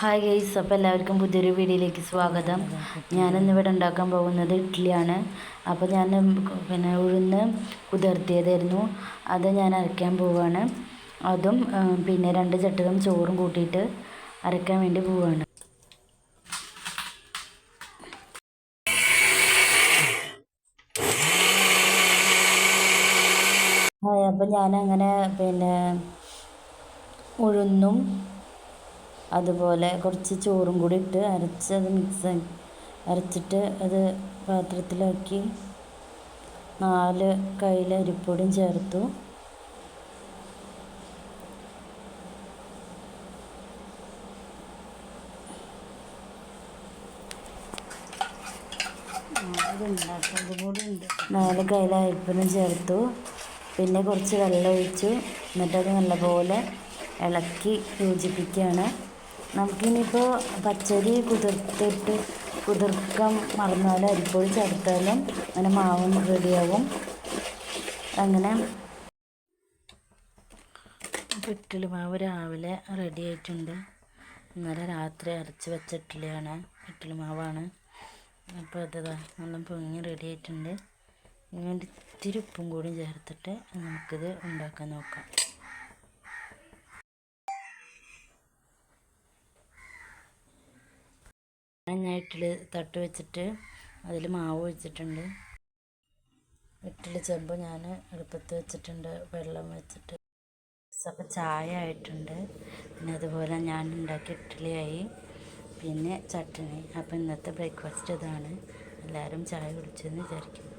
Hi guys അപ്പോൾ എല്ലാവർക്കും പുതിയൊരു വീഡിയോയിലേക്ക് സ്വാഗതം. ഞാനിന്ന് ഇവിടെ ഉണ്ടാക്കാൻ പോകുന്നത് ഇഡ്ഡലിയാണ്. അപ്പോൾ ഞാൻ പിന്നെ ഉഴുന്ന് കുതിർത്തിയതായിരുന്നു. അത് ഞാൻ അരയ്ക്കാൻ പോവുകയാണ് അതും പിന്നെ രണ്ട് ചട്ടകം ചോറും കൂട്ടിയിട്ട് അരയ്ക്കാൻ വേണ്ടി പോവുകയാണ് അപ്പം ഞാനങ്ങനെ പിന്നെ ഉഴുന്നും അതുപോലെ കുറച്ച് ചോറും കൂടി ഇട്ട് അരച്ച് അത് മിക്സ് അരച്ചിട്ട് അത് പാത്രത്തിലാക്കി നാല് കയ്യിൽ അരിപ്പൊടിയും ചേർത്തു. നാല് കയ്യിൽ അരിപ്പൊടിയും ചേർത്തു. പിന്നെ കുറച്ച് വെള്ളം ഒഴിച്ചു. എന്നിട്ടത് നല്ലപോലെ ഇളക്കി യോജിപ്പിക്കുകയാണ്. നമുക്കിനിയിപ്പോൾ പച്ചരി കുതിർത്തിട്ട് കുതിർക്കാൻ മറന്നാലും അരിപ്പൊടി ചേർത്താലും അങ്ങനെ മാവും റെഡിയാവും. അങ്ങനെ ഇഡ്ഡലി മാവ് രാവിലെ റെഡി ആയിട്ടുണ്ട്. ഇന്നലെ രാത്രി അരച്ച് വെച്ച ഇഡ്ഡലിയാണ്. ഇഡ്ഡലി മാവാണ്. അപ്പോൾ അത് ദാ നല്ല പൊങ്ങി റെഡി ആയിട്ടുണ്ട്. വേണ്ടി ഇത്തിരി ഉപ്പും കൂടി ചേർത്തിട്ട് നമുക്കിത് ഉണ്ടാക്കാൻ നോക്കാം. ഞാൻ ഇഡ്ഡലി തട്ട് വെച്ചിട്ട് അതിൽ മാവ് ഒഴിച്ചിട്ടുണ്ട്. ഇഡ്ഡലി ചെമ്പ് ഞാൻ എളുപ്പത്ത് വെച്ചിട്ടുണ്ട്. വെള്ളം വെച്ചിട്ട് അപ്പോൾ ചായ ആയിട്ടുണ്ട്. പിന്നെ അതുപോലെ ഞാൻ ഉണ്ടാക്കിയ ഇഡ്ഡലിയായി. പിന്നെ ചട്ടണി അപ്പം ഇന്നത്തെ ബ്രേക്ക്ഫാസ്റ്റ് ഇതാണ്. എല്ലാവരും ചായ കുടിച്ചെന്ന് വിചാരിക്കുന്നു.